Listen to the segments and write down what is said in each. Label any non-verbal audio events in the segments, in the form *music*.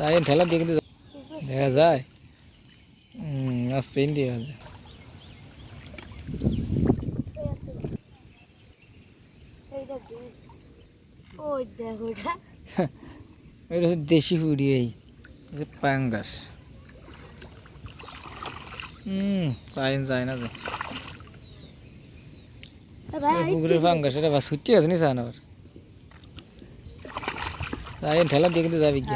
তাই ঠেলা দিয়ে কিন্তু দেখা যায়। হুম আস্তে ইন্ডিয়া আছে সেইটা দুধ ওই দেখো ওটা *laughs* এটা হচ্ছে দেশি হুড়ি এই যে পাঙ্গাস। হুম চাই যায় না তো পুকুরের পাঙ্গাস এটা বা ছুটি আছে নি চান আবার ঠেলা দিয়ে কিন্তু যাবি কি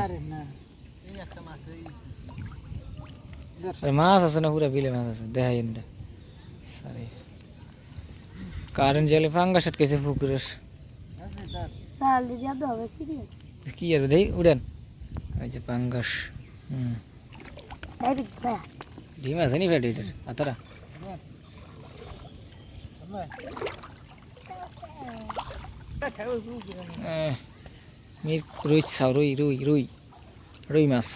মাছ আছে না পুরা বিলে মাছ আছে দেখাই এটা সারে কারেন্ট জলে পাঙ্গাস আটকেছে পুকুরের। কি আর দেই উড়েন। এই যে পাঙ্গাস হুম। ডিম আছে নি ফেটে এটার? আতারা রুই রুই রুই রুই। রুই মাছ।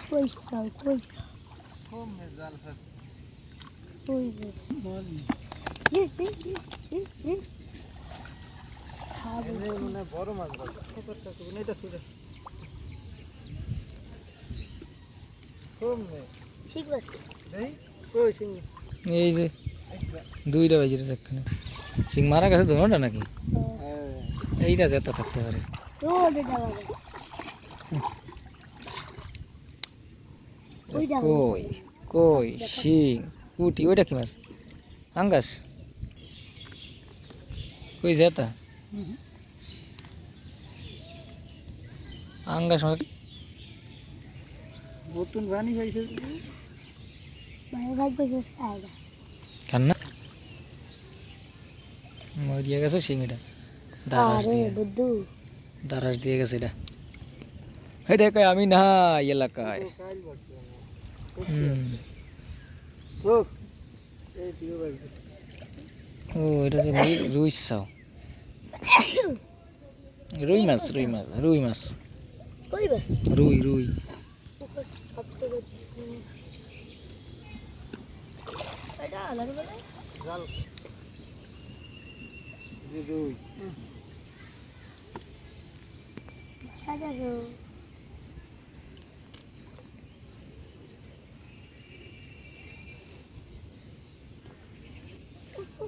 বড় মাছ এই যে দুইটা বাজে এখানে সিং মারা গেছে দুটা নাকি? হ্যাঁ। এইটা যেত থাকতে পারে। কই কই শিং পুটি ওইটা কি মাছ? আঙ্গাস। কই যেতা আঙ্গাস মাছ। বোতন বানি হইছে ভাই ভাই কইছে খাইবা খান না মরিয়া গেছে শিং এটা দারাস দিয়ে। দারাস দিয়ে গেছে এটা। এটা আমি না এলাকায়। ও এটা যে রুই চাও। রুই মাছ রুই মাছ রুই মাছ। কই বাস রুই রুই।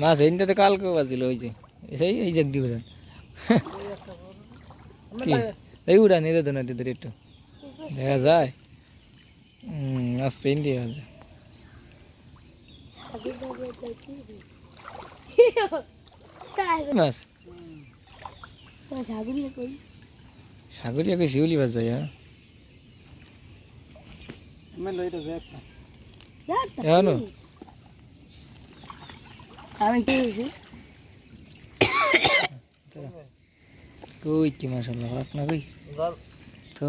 মাছ এইটাতে কালকে বাজিল ওই যে সেই এই জাগ দিয়ে উড়ান কি এই উড়ান এদের ধরে এদের একটু দেখা যায় হুম আস্তে ইন্ডিয়া আছে আগে যাবে তো কি সাই মাছ তো সাগরি কই সাগরিয়াকে শিউলি মাছ যায় হ্যাঁ আমি লইটা দেখ এখনও আমি কি কই কি কই? তো।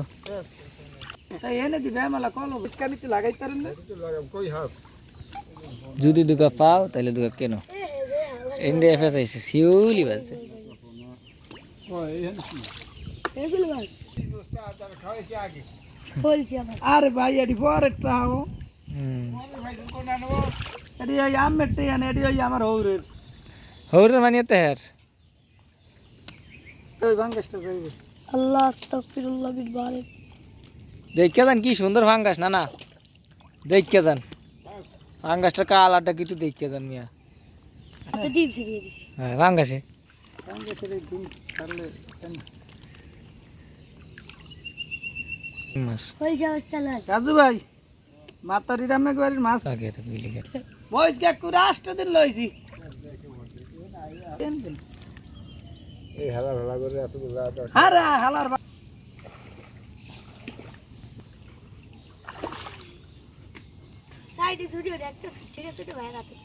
এই এনে দিবে মালা কল বিকানি তো লাগাই তারেন না? কই হাত? যদি দুকা পাও তাহলে দুকা কেন? ইন্ডিয়া ফেস আইছে বলছি আমার আরে ভাই এডি পরেরটা হুম। এডি ওই আনে এডি ওই আমার হৌরের হৌরে মানিয়ে তেহার ওই ভাঙ্গাসটা যাইবে আল্লাহ আস্তাগফিরুল্লাহ বিল বারিক দেখে যান কি সুন্দর ফাঙ্গাস না না দেখে যান ফাঙ্গাসটার কালারটা কিছু দেখে যান মিয়া আচ্ছা দিছি হ্যাঁ ভাঙ্গাসের ছাড়লে মাছ ওই যাও তাহলে রাজু ভাই মাতারি রামে বাড়ির মাছ আগে বিলি গেছে বয়স কে কুড়া দিন লইছি আরে হালার বা- সাইডে স্টুডিও একটা ঠিক আছে ভাই রাতে